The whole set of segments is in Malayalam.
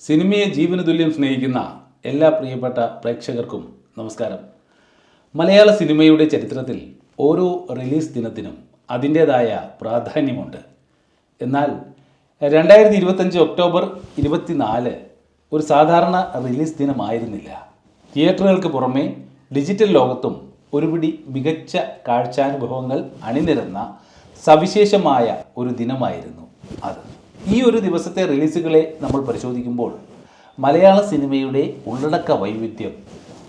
സിനിമയെ ജീവന തുല്യം സ്നേഹിക്കുന്ന എല്ലാ പ്രിയപ്പെട്ട പ്രേക്ഷകർക്കും നമസ്കാരം. മലയാള സിനിമയുടെ ചരിത്രത്തിൽ ഓരോ റിലീസ് ദിനത്തിനും അതിന്റേതായ പ്രാധാന്യമുണ്ട്. എന്നാൽ രണ്ടായിരത്തി ഇരുപത്തഞ്ച് ഒക്ടോബർ ഇരുപത്തിനാല് ഒരു സാധാരണ റിലീസ് ദിനമായിരുന്നില്ല. തിയേറ്ററുകൾക്ക് പുറമെ ഡിജിറ്റൽ ലോകത്തും ഒരുപിടി മികച്ച കാഴ്ചാനുഭവങ്ങൾ അണിനിരന്ന സവിശേഷമായ ഒരു ദിനമായിരുന്നു അത്. ഈ ഒരു ദിവസത്തെ റിലീസുകളെ നമ്മൾ പരിശോധിക്കുമ്പോൾ മലയാള സിനിമയുടെ ഉള്ളടക്ക വൈവിധ്യം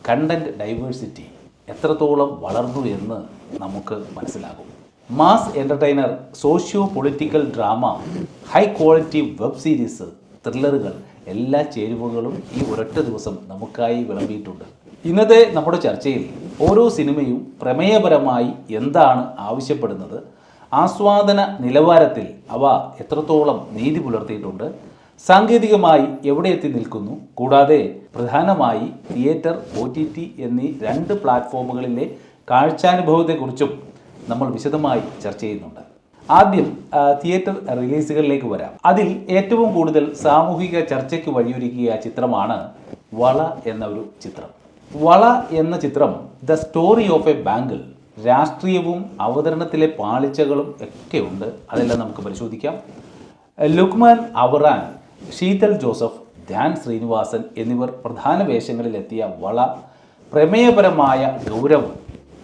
കണ്ടന്റ് ഡൈവേഴ്സിറ്റി എത്രത്തോളം വളർന്നു എന്ന് നമുക്ക് മനസ്സിലാകും. Mass entertainer socio political drama high quality web series ത്രില്ലറുകൾ എല്ലാ ചേരുവകളും ഈ ഒരൊറ്റ ദിവസം നമുക്കായി വിളമ്പിയിട്ടുണ്ട്. ഇന്നത്തെ നമ്മുടെ ചർച്ചയിൽ ഓരോ സിനിമയും പ്രമേയപരമായി എന്താണ് ആവശ്യപ്പെടുന്നത് ആസ്വാദന നിലവാരത്തിൽ അവ എത്രത്തോളം നീതി പുലർത്തിയിട്ടുണ്ട് സാങ്കേതികമായി എവിടെ എത്തി നിൽക്കുന്നു കൂടാതെ പ്രധാനമായി തിയേറ്റർ ഒ ടി ടി എന്നീ രണ്ട് പ്ലാറ്റ്ഫോമുകളിലെ കാഴ്ചാനുഭവത്തെക്കുറിച്ചും നമ്മൾ വിശദമായി ചർച്ച ചെയ്യുന്നുണ്ട്. ആദ്യം തിയേറ്റർ റിലീസുകളിലേക്ക് വരാം. അതിൽ ഏറ്റവും കൂടുതൽ സാമൂഹിക ചർച്ചയ്ക്ക് വഴിയൊരുക്കിയ ചിത്രമാണ് വള എന്ന ഒരു ചിത്രം. വള എന്ന ചിത്രം the story of a bangle. രാഷ്ട്രീയവും അവതരണത്തിലെ പാളിച്ചകളും ഒക്കെ ഉണ്ട്. അതെല്ലാം നമുക്ക് പരിശോധിക്കാം. ലുക്മാൻ അവറാൻ ശീതൽ ജോസഫ് ധ്യാൻ ശ്രീനിവാസൻ എന്നിവർ പ്രധാന വേഷങ്ങളിലെത്തിയ വള പ്രമേയപരമായ ഗൗരവം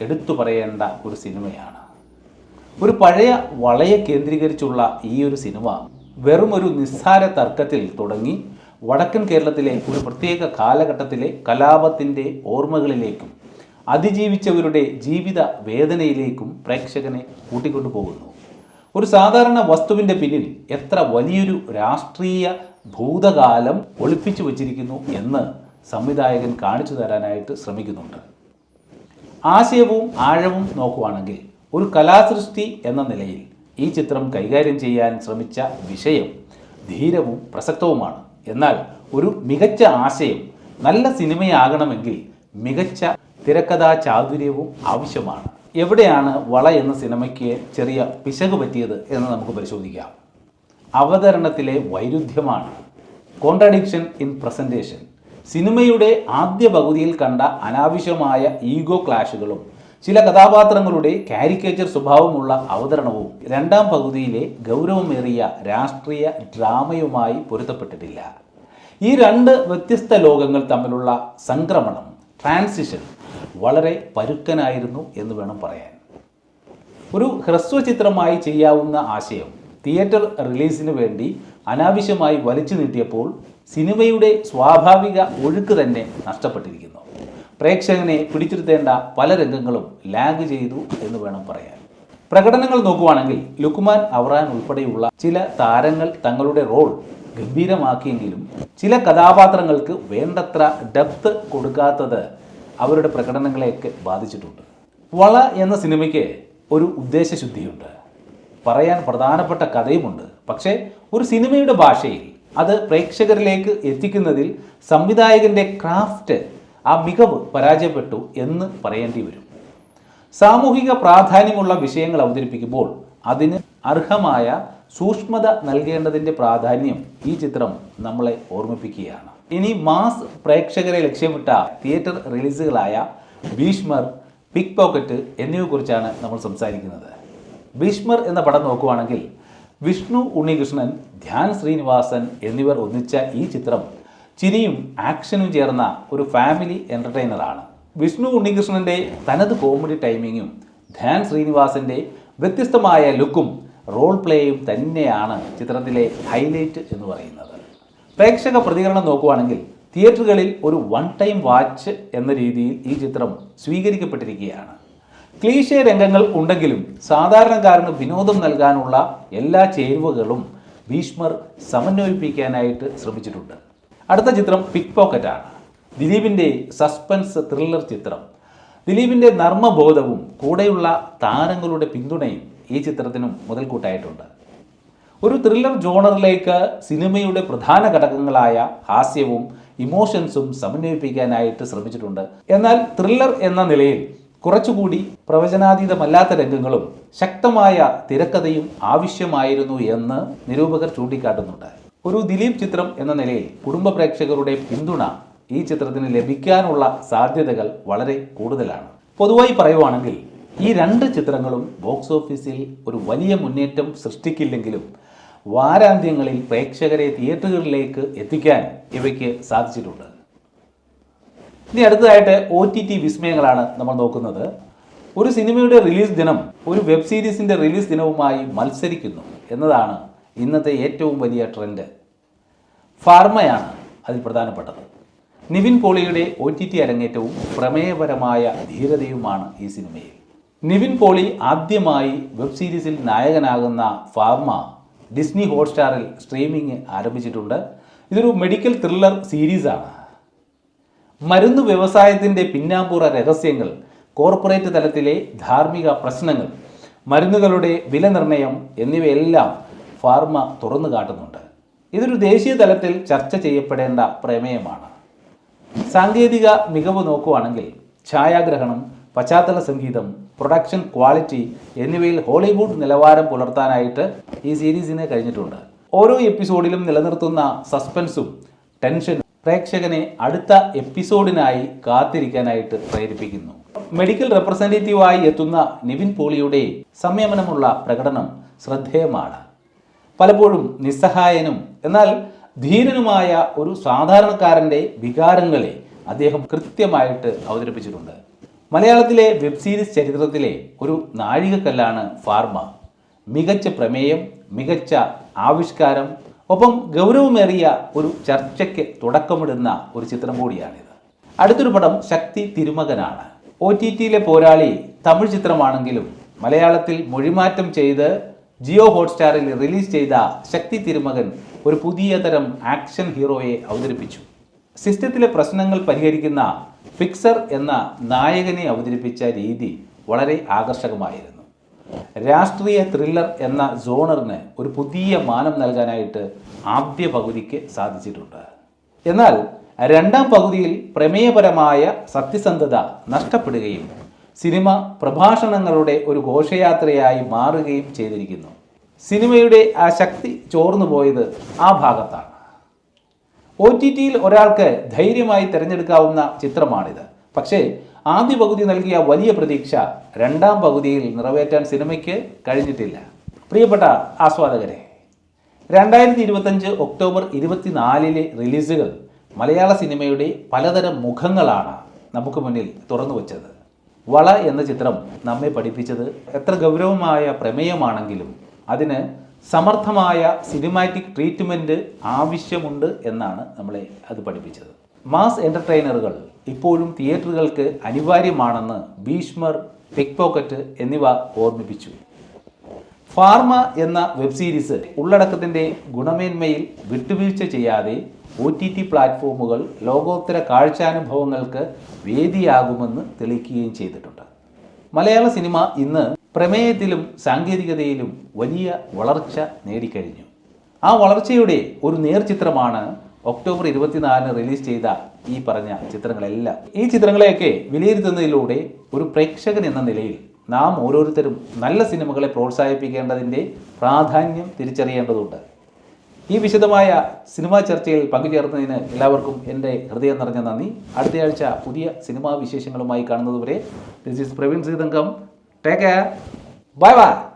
എടുത്തു പറയേണ്ട ഒരു സിനിമയാണ്. ഒരു പഴയ വളയെ കേന്ദ്രീകരിച്ചുള്ള ഈ ഒരു സിനിമ വെറും ഒരു നിസ്സാര തർക്കത്തിൽ തുടങ്ങി വടക്കൻ കേരളത്തിലെ ഒരു പ്രത്യേക കാലഘട്ടത്തിലെ കലാപത്തിന്റെ ഓർമ്മകളിലേക്കും അതിജീവിച്ചവരുടെ ജീവിത വേദനയിലേക്കും പ്രേക്ഷകനെ കൂട്ടിക്കൊണ്ടു പോകുന്നു ഒരു സാധാരണ വസ്തുവിന്റെ പിന്നിൽ എത്ര വലിയൊരു രാഷ്ട്രീയ ഭൂതകാലം ഒളിപ്പിച്ചു വച്ചിരിക്കുന്നു എന്ന് സംവിധായകൻ കാണിച്ചു തരാനായിട്ട് ശ്രമിക്കുന്നുണ്ട്. ആശയവും ആഴവും നോക്കുവാണെങ്കിൽ ഒരു കലാസൃഷ്ടി എന്ന നിലയിൽ ഈ ചിത്രം കൈകാര്യം ചെയ്യാൻ ശ്രമിച്ച വിഷയം ധീരവും പ്രസക്തവുമാണ്. എന്നാൽ ഒരു മികച്ച ആശയം നല്ല സിനിമയാകണമെങ്കിൽ മികച്ച തിരക്കഥാ ചാതുര്യവും ആവശ്യമാണ്. എവിടെയാണ് വള എന്ന സിനിമയ്ക്ക് ചെറിയ പിശക് പറ്റിയത് എന്ന് നമുക്ക് പരിശോധിക്കാം. അവതരണത്തിലെ വൈരുദ്ധ്യമാണ്. കോൺട്രഡിക്ഷൻ ഇൻ പ്രസന്റേഷൻ സിനിമയുടെ ആദ്യ പകുതിയിൽ കണ്ട അനാവശ്യമായ ഈഗോ ക്ലാഷുകളും ചില കഥാപാത്രങ്ങളുടെ കാരിക്കേച്ചർ സ്വഭാവമുള്ള അവതരണവും രണ്ടാം പകുതിയിലെ ഗൗരവമേറിയ രാഷ്ട്രീയ ഡ്രാമയുമായി പൊരുത്തപ്പെട്ടിട്ടില്ല. ഈ രണ്ട് വ്യത്യസ്ത ലോകങ്ങൾ തമ്മിലുള്ള സംക്രമണം ട്രാൻസിഷൻ വളരെ പരുക്കനായിരുന്നു എന്ന് വേണം പറയാൻ. ഒരു ഹ്രസ്വ ചിത്രമായി ചെയ്യാവുന്ന ആശയം തിയേറ്റർ റിലീസിന് വേണ്ടി അനാവശ്യമായി വലിച്ചു നീട്ടിയപ്പോൾ സിനിമയുടെ സ്വാഭാവിക ഒഴുക്ക് തന്നെ നഷ്ടപ്പെട്ടിരിക്കുന്നു. പ്രേക്ഷകനെ പിടിച്ചിരുത്തേണ്ട പല രംഗങ്ങളും ലാഗ് ചെയ്തു എന്ന് വേണം പറയാൻ. പ്രകടനങ്ങൾ നോക്കുവാണെങ്കിൽ ലുക്മാൻ അവറാൻ ഉൾപ്പെടെയുള്ള ചില താരങ്ങൾ തങ്ങളുടെ റോൾ ഗംഭീരമാക്കിയെങ്കിലും ചില കഥാപാത്രങ്ങൾക്ക് വേണ്ടത്ര ഡെപ്ത് കൊടുക്കാത്തത് അവരുടെ പ്രകടനങ്ങളെയൊക്കെ ബാധിച്ചിട്ടുണ്ട്. വള എന്ന സിനിമയ്ക്ക് ഒരു ഉദ്ദേശശുദ്ധിയുണ്ട്. പറയാൻ പ്രധാനപ്പെട്ട കഥയുമുണ്ട്. പക്ഷേ ഒരു സിനിമയുടെ ഭാഷയിൽ അത് പ്രേക്ഷകരിലേക്ക് എത്തിക്കുന്നതിൽ സംവിധായകന്റെ ക്രാഫ്റ്റ് ആ മികവ് പരാജയപ്പെട്ടു എന്ന് പറയേണ്ടി വരും. സാമൂഹിക പ്രാധാന്യമുള്ള വിഷയങ്ങൾ അവതരിപ്പിക്കുമ്പോൾ അതിന് അർഹമായ സൂക്ഷ്മത നൽകേണ്ടതിന്റെ പ്രാധാന്യം ഈ ചിത്രം നമ്മളെ ഓർമ്മിപ്പിക്കുകയാണ്. ഇനി മാസ് പ്രേക്ഷകരെ ലക്ഷ്യമിട്ട തിയേറ്റർ റിലീസുകളായ ഭീഷ്മർ പിക് പോക്കറ്റ് എന്നിവയെക്കുറിച്ചാണ് നമ്മൾ സംസാരിക്കുന്നത്. ഭീഷ്മർ എന്ന പടം നോക്കുവാണെങ്കിൽ വിഷ്ണു ഉണ്ണികൃഷ്ണൻ ധ്യാൻ ശ്രീനിവാസൻ എന്നിവർ ഒന്നിച്ച ഈ ചിത്രം ചിരിയും ആക്ഷനും ചേർന്ന ഒരു ഫാമിലി എന്റർടൈനറാണ് വിഷ്ണു ഉണ്ണികൃഷ്ണന്റെ തനത് കോമഡി ടൈമിങ്ങും ധ്യാൻ ശ്രീനിവാസന്റെ വ്യത്യസ്തമായ ലുക്കും റോൾ പ്ലേയും തന്നെയാണ് ചിത്രത്തിലെ ഹൈലൈറ്റ് എന്ന് പറയുന്നത്. പ്രേക്ഷക പ്രതികരണം നോക്കുവാണെങ്കിൽ തിയേറ്ററുകളിൽ ഒരു വൺ ടൈം വാച്ച് എന്ന രീതിയിൽ ഈ ചിത്രം സ്വീകരിക്കപ്പെട്ടിരിക്കുകയാണ്. ക്ലീശേ രംഗങ്ങൾ ഉണ്ടെങ്കിലും സാധാരണക്കാരന് വിനോദം നൽകാനുള്ള എല്ലാ ചേരുവകളും ഭീഷ്മർ സമന്വയിപ്പിക്കാനായിട്ട് ശ്രമിച്ചിട്ടുണ്ട്. അടുത്ത ചിത്രം പിക് പോക്കറ്റാണ് ദിലീപിന്റെ സസ്പെൻസ് ത്രില്ലർ ചിത്രം. ദിലീപിന്റെ നർമ്മബോധവും കൂടെയുള്ള താരങ്ങളുടെ പിന്തുണയും ഈ ചിത്രത്തിനും മുതൽക്കൂട്ടായിട്ടുണ്ട്. ഒരു ത്രില്ലർ ജോണറിലേക്ക് സിനിമയുടെ പ്രധാന ഘടകങ്ങളായ ഹാസ്യവും ഇമോഷൻസും സമന്വയിപ്പിക്കാനായിട്ട് ശ്രമിച്ചിട്ടുണ്ട്. എന്നാൽ ത്രില്ലർ എന്ന നിലയിൽ കുറച്ചുകൂടി പ്രവചനാതീതമല്ലാത്ത രംഗങ്ങളും ശക്തമായ തിരക്കഥയും ആവശ്യമായിരുന്നു എന്ന് നിരൂപകർ ചൂണ്ടിക്കാട്ടുന്നുണ്ട്. ഒരു ദിലീപ് ചിത്രം എന്ന നിലയിൽ കുടുംബ പ്രേക്ഷകരുടെ പിന്തുണ ഈ ചിത്രത്തിന് ലഭിക്കാനുള്ള സാധ്യതകൾ വളരെ കൂടുതലാണ്. പൊതുവായി പറയുവാണെങ്കിൽ ഈ രണ്ട് ചിത്രങ്ങളും ബോക്സ് ഓഫീസിൽ ഒരു വലിയ മുന്നേറ്റം സൃഷ്ടിക്കില്ലെങ്കിലും വാരാന്ത്യങ്ങളിൽ പ്രേക്ഷകരെ തിയേറ്ററുകളിലേക്ക് എത്തിക്കാൻ ഇവയ്ക്ക് സാധിച്ചിട്ടുണ്ട്. ഇനി അടുത്തതായിട്ട് ഒ ടി ടി വിസ്മയങ്ങളാണ് നമ്മൾ നോക്കുന്നത്. ഒരു സിനിമയുടെ റിലീസ് ദിനം ഒരു വെബ് സീരീസിന്റെ റിലീസ് ദിനവുമായി മത്സരിക്കുന്നു എന്നതാണ് ഇന്നത്തെ ഏറ്റവും വലിയ ട്രെൻഡ്. ഫാർമയാണ് അതിൽ പ്രധാനപ്പെട്ടത്. നിവിൻ പോളിയുടെ ഒ ടി ടി അരങ്ങേറ്റവും പ്രമേയപരമായ ധീരതയുമാണ് ഈ സിനിമയിൽ. നിവിൻ പോളി ആദ്യമായി വെബ് സീരീസിൽ നായകനാകുന്ന ഫാർമ ഡിസ്നി ഹോട്ട്സ്റ്റാറിൽ സ്ട്രീമിംഗ് ആരംഭിച്ചിട്ടുണ്ട്. ഇതൊരു മെഡിക്കൽ ത്രില്ലർ സീരീസാണ്. മരുന്ന് വ്യവസായത്തിന്റെ പിന്നാമ്പുറ രഹസ്യങ്ങൾ കോർപ്പറേറ്റ് തലത്തിലെ ധാർമ്മിക പ്രശ്നങ്ങൾ മരുന്നുകളുടെ വില നിർണയം എന്നിവയെല്ലാം ഫാർമ തുറന്നു കാട്ടുന്നുണ്ട്. ഇതൊരു ദേശീയ തലത്തിൽ ചർച്ച ചെയ്യപ്പെടേണ്ട പ്രമേയമാണ്. സാങ്കേതിക മികവ് നോക്കുവാണെങ്കിൽ ഛായാഗ്രഹണം പശ്ചാത്തല സംഗീതം പ്രൊഡക്ഷൻ ക്വാളിറ്റി എന്നിവയിൽ ഹോളിവുഡ് നിലവാരം പുലർത്താനായിട്ട് ഈ സീരീസിന് കഴിഞ്ഞിട്ടുണ്ട്. ഓരോ എപ്പിസോഡിലും നിലനിർത്തുന്ന സസ്പെൻസും ടെൻഷനും പ്രേക്ഷകനെ അടുത്ത എപ്പിസോഡിനായി കാത്തിരിക്കാനായിട്ട് പ്രേരിപ്പിക്കുന്നു. മെഡിക്കൽ റെപ്രസെന്റേറ്റീവായി എത്തുന്ന നിവിൻ പോളിയുടെ സംയമനമുള്ള പ്രകടനം ശ്രദ്ധേയമാണ്. പലപ്പോഴും നിസ്സഹായനും എന്നാൽ ധീരനുമായ ഒരു സാധാരണക്കാരന്റെ വികാരങ്ങളെ അദ്ദേഹം കൃത്യമായിട്ട് അവതരിപ്പിച്ചിട്ടുണ്ട്. മലയാളത്തിലെ വെബ് സീരീസ് ചരിത്രത്തിലെ ഒരു നാഴികക്കല്ലാണ് ഫാർമ. മികച്ച പ്രമേയം മികച്ച ആവിഷ്കാരം ഒപ്പം ഗൗരവമേറിയ ഒരു ചർച്ചയ്ക്ക് തുടക്കമിടുന്ന ഒരു ചിത്രം കൂടിയാണിത്. അടുത്തൊരു പടം ശക്തി തിരുമകനാണ്. ഒ ടി ടിയിലെ പോരാളി തമിഴ് ചിത്രമാണെങ്കിലും മലയാളത്തിൽ മൊഴിമാറ്റം ചെയ്ത് ജിയോ ഹോട്ട്സ്റ്റാറിൽ റിലീസ് ചെയ്ത ശക്തി തിരുമകൻ ഒരു പുതിയ തരം ആക്ഷൻ ഹീറോയെ അവതരിപ്പിച്ചു. സിസ്റ്റത്തിലെ പ്രശ്നങ്ങൾ പരിഹരിക്കുന്ന ഫിക്സർ എന്ന നായകനെ അവതരിപ്പിച്ച രീതി വളരെ ആകർഷകമായിരുന്നു. രാഷ്ട്രീയ ത്രില്ലർ എന്ന ജോണറിന് ഒരു പുതിയ മാനം നൽകാനായിട്ട് ആദ്യ പകുതിക്ക് സാധിച്ചിട്ടുണ്ട്. എന്നാൽ രണ്ടാം പകുതിയിൽ പ്രമേയപരമായ സത്യസന്ധത നഷ്ടപ്പെടുകയും സിനിമ പ്രഭാഷണങ്ങളുടെ ഒരു ഘോഷയാത്രയായി മാറുകയും ചെയ്തിരിക്കുന്നു. സിനിമയുടെ ആ ശക്തി ചോർന്നു പോയത് ആ ഭാഗത്താണ്. ഒ ടി ടിയിൽ ഒരാൾക്ക് ധൈര്യമായി തിരഞ്ഞെടുക്കാവുന്ന ചിത്രമാണിത്. പക്ഷേ ആദ്യ പകുതി നൽകിയ വലിയ പ്രതീക്ഷ രണ്ടാം പകുതിയിൽ നിറവേറ്റാൻ സിനിമയ്ക്ക് കഴിഞ്ഞിട്ടില്ല. പ്രിയപ്പെട്ട ആസ്വാദകരെ രണ്ടായിരത്തി ഇരുപത്തഞ്ച് ഒക്ടോബർ ഇരുപത്തിനാലിലെ റിലീസുകൾ മലയാള സിനിമയുടെ പലതരം മുഖങ്ങളാണ് നമുക്ക് മുന്നിൽ തുറന്നു വച്ചത്. വള എന്ന ചിത്രം നമ്മെ പഠിപ്പിച്ചത് എത്ര ഗൗരവമായ പ്രമേയമാണെങ്കിലും അതിന് സമർത്ഥമായ സിനിമാറ്റിക് ട്രീറ്റ്മെന്റ് ആവശ്യമുണ്ട് എന്നാണ് നമ്മളെ അത് പഠിപ്പിച്ചത്. മാസ് എന്റർടൈനറുകൾ ഇപ്പോഴും തിയേറ്ററുകൾക്ക് അനിവാര്യമാണെന്ന് ഭീഷ്മർ പിക് പോക്കറ്റ് എന്നിവ ഓർമ്മിപ്പിച്ചു. ഫാർമ എന്ന വെബ് സീരീസ് ഉള്ളടക്കത്തിന്റെ ഗുണമേന്മയിൽ വിട്ടുവീഴ്ച ചെയ്യാതെ ഒ ടി ടി പ്ലാറ്റ്ഫോമുകൾ ലോകോത്തര കാഴ്ചാനുഭവങ്ങൾക്ക് വേദിയാകുമെന്ന് തെളിയിക്കുകയും ചെയ്തിട്ടുണ്ട്. മലയാള സിനിമ ഇന്ന് പ്രമേയത്തിലും സാങ്കേതികതയിലും വലിയ വളർച്ച നേടിക്കഴിഞ്ഞു. ആ വളർച്ചയുടെ ഒരു നേർചിത്രമാണ് ഒക്ടോബർ ഇരുപത്തിനാലിന് റിലീസ് ചെയ്ത ഈ പറഞ്ഞ ചിത്രങ്ങളെല്ലാം. ഈ ചിത്രങ്ങളെയൊക്കെ വിലയിരുത്തുന്നതിലൂടെ ഒരു പ്രേക്ഷകൻ എന്ന നിലയിൽ നാം ഓരോരുത്തരും നല്ല സിനിമകളെ പ്രോത്സാഹിപ്പിക്കേണ്ടതിന്റെ പ്രാധാന്യം തിരിച്ചറിയേണ്ടതുണ്ട്. ഈ വിശദമായ സിനിമാ ചർച്ചയിൽ പങ്കുചേർന്നതിന് എല്ലാവർക്കും എന്റെ ഹൃദയം നിറഞ്ഞ നന്ദി. അടുത്തയാഴ്ച പുതിയ സിനിമാ വിശേഷങ്ങളുമായി കാണുന്നതുവരെ ദിസ് ഈസ് പ്രവീൺ സീതങ്കം ठीक है बाय बाय